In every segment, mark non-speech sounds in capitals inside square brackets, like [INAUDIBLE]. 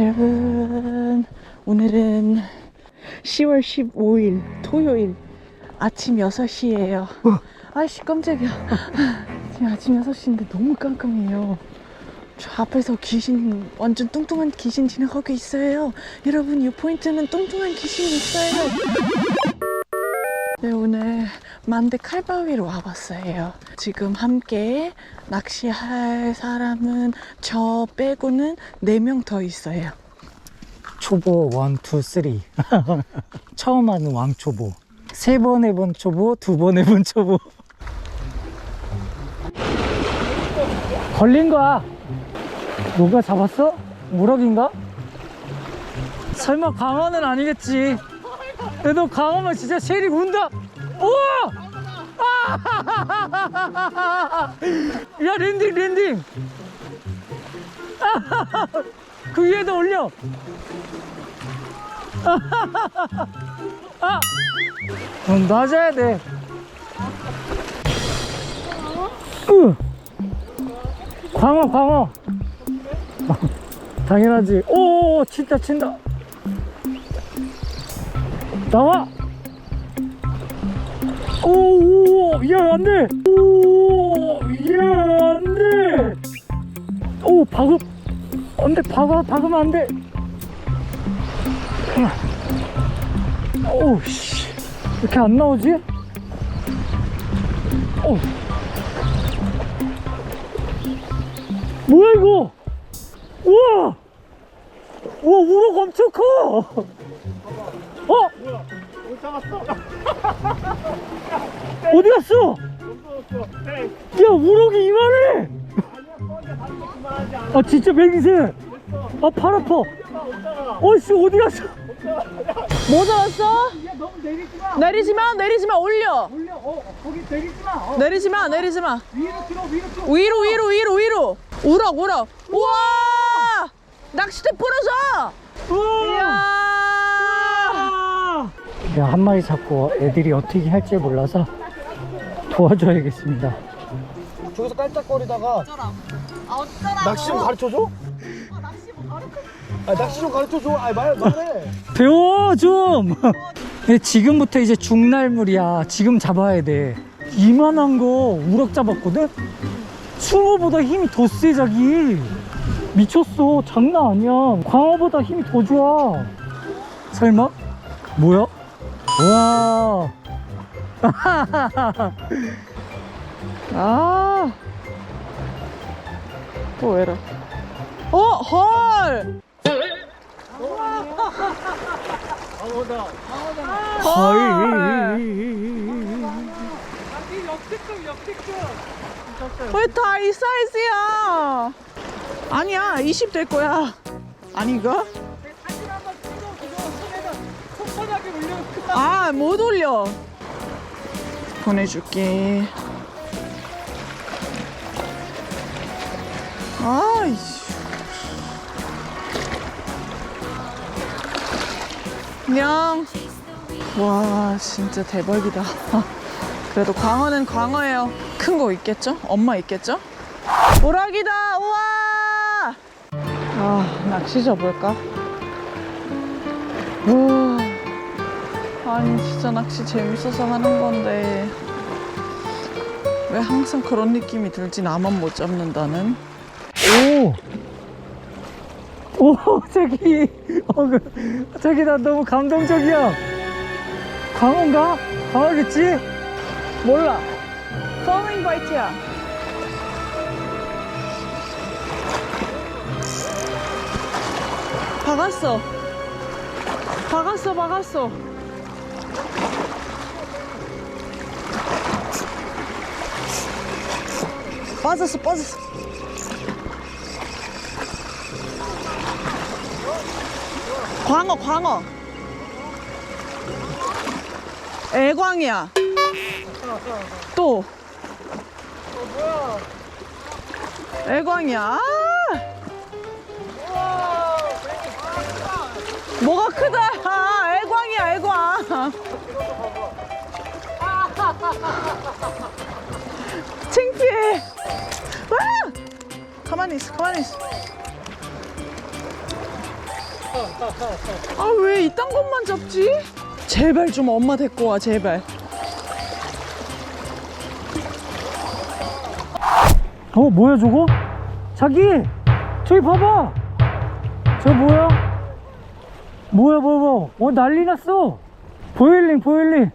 여러분 오늘은 10월 15일 토요일 아침 6시예요. 아이씨 깜짝이야. 지금 아침 6시인데 너무 깜깜해요. 저 앞에서 귀신 완전 뚱뚱한 귀신 지나가고 있어요. 여러분 이 포인트는 뚱뚱한 귀신이 있어요 네 오늘 만대 칼바위로 와봤어요. 지금 함께 낚시할 사람은 저 빼고는 4명 더 있어요. 초보 1, 2, 3 처음 하는 왕초보. 세 번 해본 초보 두 번 해본 초보. 걸린 거야. 누가 잡았어? 우럭인가? 설마 광어는 아니겠지 그래도 광어면 진짜 쉐리 운다 우와 아! 야 랜딩 랜딩 그 위에다 올려 아! 넌 놔줘야 돼. 으! 광어, 광어. 당연하지. 오, 친다, 친다. 나와. 오, 오, 야, 안 돼. 오, 야, 안 돼. 오, 박음. 안 돼, 박아, 박으면 안 돼. 오우 씨 이렇게 안 나오지? 오 뭐야 이거 우와 우와 우럭 엄청 커 어? 어디 갔어? 야 우럭이 이만해! 아 진짜 맹세! 아팔 아파. 어씨 어디 갔어? 뭐 잡았어? 내리지 마 내리지 마 올려! 올려 어 거기 내리지 마 어, 내리지 마. 내리지 마 위로 들어 위로 들어 위로 위로. 위로 위로 우럭 우럭. 우와! 낚싯대 부러져! 이야 야, 한 마리 잡고 애들이 어떻게 할지 몰라서 도와줘야겠습니다. 저기서 깔짝거리다가 낚시 좀 가르쳐줘? 아 낚시 좀 가르쳐줘 아 말, 말해 배워, 좀! 근데 지금부터 이제 중날물이야. 지금 잡아야 돼. 이만한 거 우럭 잡았거든? 숭어보다 힘이 더 세, 자기. 미쳤어. 장난 아니야. 광어보다 힘이 더 좋아. 설마? 뭐야? 와. [LAUGHS] 아. 또 왜라? 어, 헐! 헐! 왜다 이 사이즈야? 아니야, 20 될 거야. 아닌가? 아, 못 올려. 보내줄게. 아이씨. 그냥 와 진짜 대박이다. [LAUGHS] 그래도 광어는 광어예요. 큰 거 있겠죠? 엄마 있겠죠? 오락이다. 우와. 아 낚시 접을까? 우와. 아니 진짜 낚시 재밌어서 하는 건데 왜 항상 그런 느낌이 들지 나만 못 잡는다는? 오! 오, [LAUGHS] 저기, 어, 그, 저기, 나 너무 감동적이야. 광어인가? 광어겠지? 몰라. 퍼밍 바이트야. 박았어. 박았어, 박았어. 빠졌어, 빠졌어. 광어, 광어. 애광이야. 또. 애광이야. 아! 뭐가 크다. 창피해. 아! 가만히 있어, 가만히 있어. 아 왜 이딴 것만 잡지? 제발 좀 엄마 데리고 와 제발. 어 뭐야 저거? 자기 저기 봐봐 저 뭐야? 뭐야 뭐야 어 난리 났어 보일링 보일링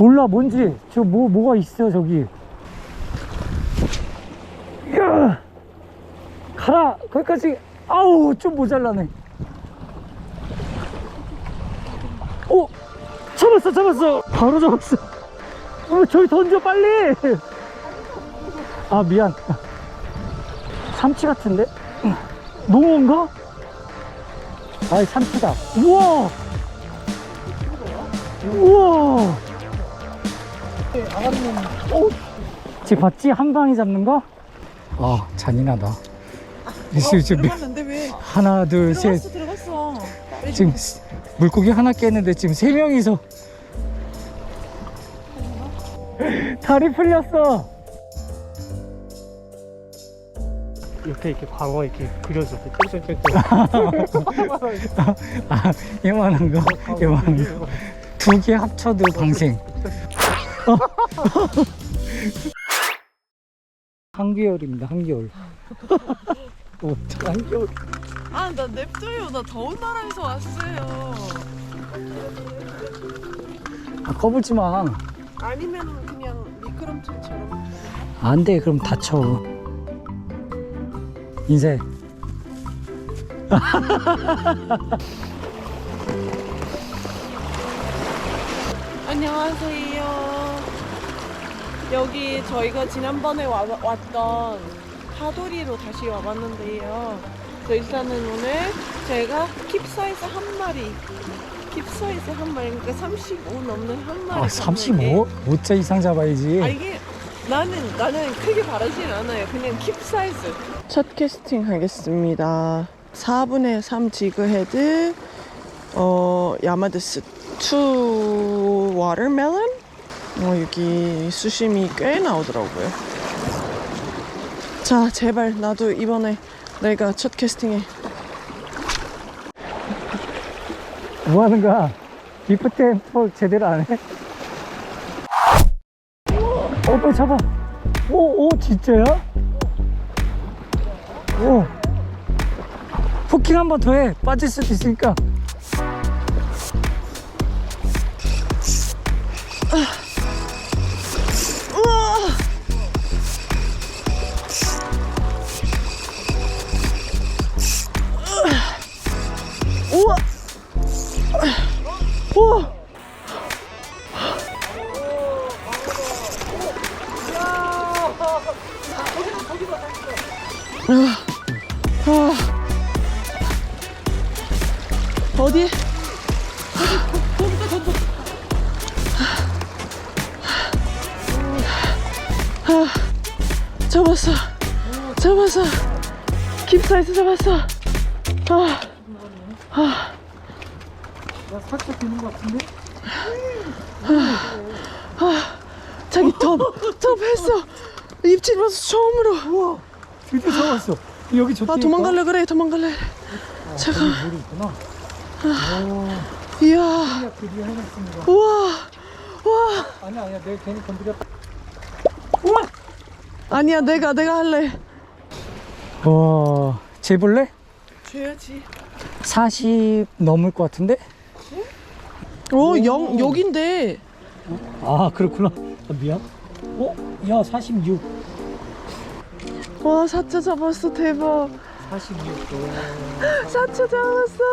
몰라 뭔지. 저 뭐 뭐가 있어 저기. 야! 가라! 거기까지. 아우 좀 모자라네. 오 잡았어 잡았어. 바로 잡았어. 어 저기 던져 빨리. 아 미안. 삼치 같은데? 농어인가? 아이 삼치다. 우와! 우와 오. 지금 봤지? 한 방에 잡는 거? 아 잔인하다 지금 지금 들어갔는데 왜? 하나 둘셋 들어갔어 들어갔어. 빨리 지금 물고기 하나 깼는데 지금 세 명이서 다리 풀렸어 이렇게 이렇게 광어 이렇게 그려져. 땡땡땡땡. [LAUGHS] 아 이만한 거 이만한 거 두 개 합쳐도 방생 어. 한겨울입니다 한겨울 오, 한겨울 아나 냅둬요. 나 더운 나라에서 왔어요. 아, 꺼불지 마 아니면 그냥 미끄럼틀처럼. 안돼 그럼 다쳐 인쇄 [LAUGHS] 안녕하세요. 여기 저희가 지난번에 와, 왔던 파도리로 다시 와봤는데요. 저 일단은 오늘 제가 킵사이즈 한 마리, 킵사이즈 한 마리, 그러니까 35 넘는 한 마리. 아 35? 5자 이상 잡아야지 아 이게 나는 나는 크게 바라진 않아요. 그냥 킵사이즈. 첫 캐스팅 하겠습니다. 4분의 3 지그헤드 어 야마드스 2 워터멜론 어 여기 수심이 꽤 나오더라고요. 자 제발 나도 이번에 내가 첫 캐스팅에 뭐 하는 거야? 리프트 폴 제대로 안 해? 어, 빨리 잡아. 오, 오, 진짜야? 오. 후킹 한 번 더 해. 빠질 수도 있으니까. 어디? 아, 잡았어. 잡았어. 깁사이즈 잡았어. 아, 아. 살짝 되는 것 같은데? 자기 톱, 톱 했어. 입질 봐서 처음으로. 우와. 드디어 잡았어. 여기 좋다. 아 도망갈래 그래, 도망갈래. 잠깐. 물이 있구나. 이야, 드디어 해냈습니다. 우와, 와. 아니야, 아니야. 내가 괜히 건드렸다. 아니야, 내가 내가 할래. 와, 재볼래? 줘야지. 40 넘을 것 같은데? 어, 영 여긴데. 아, 그렇구나. 아, 미안. 어? 야, 46. 와, 사자 잡았어, 대박. 46. 사자 잡았어.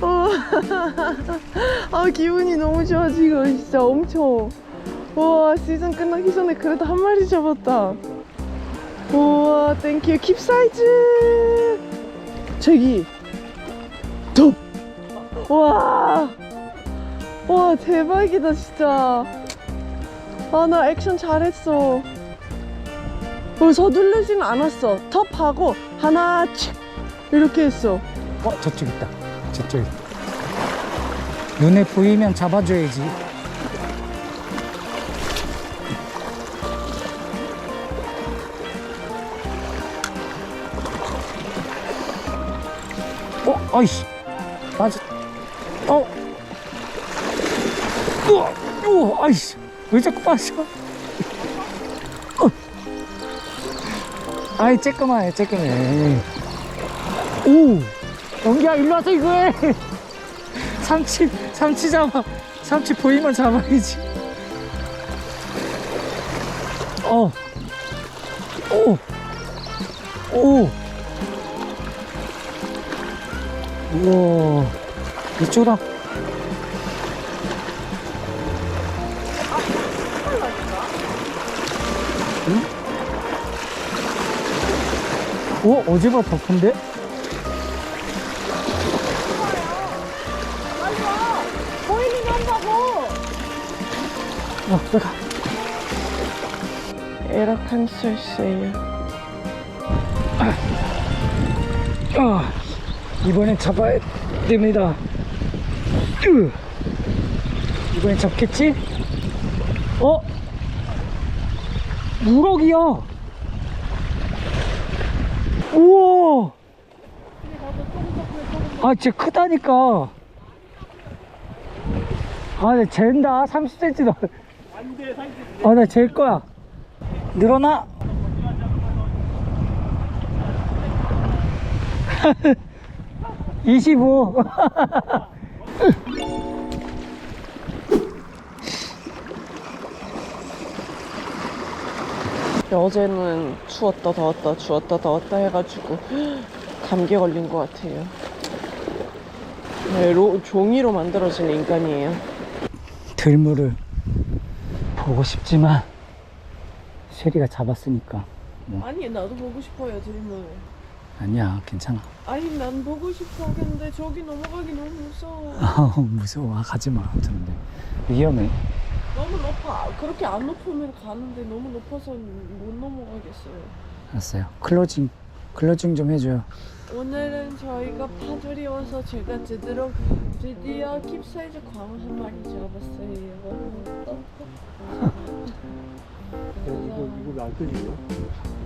어. [LAUGHS] 아 기분이 너무 좋아 지금 진짜 엄청. 와 시즌 끝나기 전에 그래도 한 마리 잡았다. 우와 땡큐 킵 사이즈. 저기 톱. 와. 와 대박이다 진짜. 아 나 액션 잘했어. 어, 서둘르진 않았어. 톱하고 하나 칙 이렇게 했어. 어, 저쪽 있다. 저쪽 있다. 눈에 보이면 잡아줘야지. 어, 아이씨. 맞아. 어. 우와, 우와, 아이씨. 왜 자꾸 빠져? 아이, 쬐끄마해, 쬐끄매. 오! 연기야, 일로 와서 이거 해! [LAUGHS] 삼치, 삼치 잡아. 삼치 보이면 잡아야지. 어. 오! 오! 우와. 이쪽으로. 오, 어제보다 더 큰데? 한다고. 어, 내가. 에라칸 설세요. 아, 이번엔 잡아야 됩니다. 으. 이번엔 잡겠지? 어? 우럭이야! 우와! 아, 진짜 크다니까. 아, 내 잰다. 30cm 더. 안돼 사이즈 아, 나 잴 거야. 늘어나. [LAUGHS] 이십오. [LAUGHS] 어제는 추웠다 더웠다 추웠다 더웠다 해가지고 [GASPS] 감기 걸린 것 같아요. 네, 로, 종이로 만들어진 인간이에요. 들물을 보고 싶지만 쉐리가 잡았으니까 아니 나도 보고 싶어요 질문. 아니야 괜찮아. 아니 난 보고 싶어 근데 저기 넘어가기 너무 무서워. [LAUGHS] 아 무서워 아, 가지 마. 저런데 위험해. 너무 높아. 그렇게 안 높으면 가는데 너무 높아서 못 넘어가겠어요. 알았어요. 클로징 클로징 좀 해줘요. 오늘은 저희가 파주리 와서 제가 제대로 드디어 킵사이즈 광어 한 마리 잡았어요. 이거 이거 왜안 끄지요?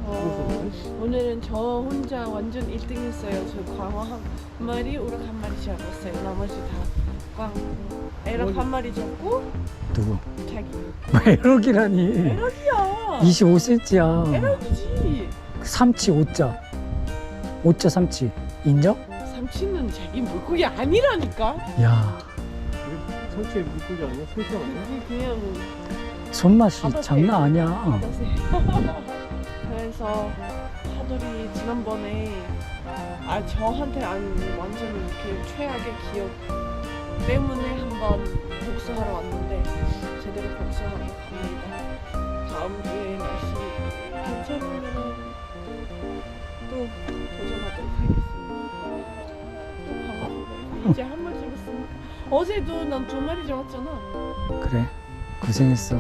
어, 오늘은 저 혼자 완전 1등 했어요. 저 광어 한 마리, 우럭 한 마리 잡았어요. 나머지 다 광, 에럭 한 마리 잡고 누구? 자기. 에럭이라니. 에럭이야. 25cm야. 에럭이지. 삼치 5자. 5자 삼치. 인정? 삼치는 자기 물고기 아니라니까. 야 성취의 물고기 아니야? 성취 아니야? 이게 그냥 손맛이 받아세요. 장난 아니야. 받으세요. [LAUGHS] 그래서 하들이 지난번에 아 저한테 안 완전 이렇게 최악의 기억 때문에 한번 복수하러 왔는데 제대로 복수하러 갑니다. 다음 주에 날씨 괜찮으면 또 도전하도록 하겠습니다. 이제 한 마리 잡았으니까 어제도 난 두 마리 잡았잖아. 그래 고생했어.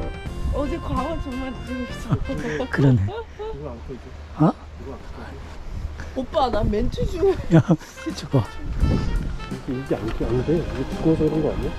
어제 광어 두 마리 잡았어. [LAUGHS] 그러네. [LAUGHS] 이거 안 끄지? 어? 이거 안 끄지? 오빠 나 멘트 중에 야 줘봐. 이게 이게 안 끄, 안 돼. 이게 두꺼워서 그런 거 아니야?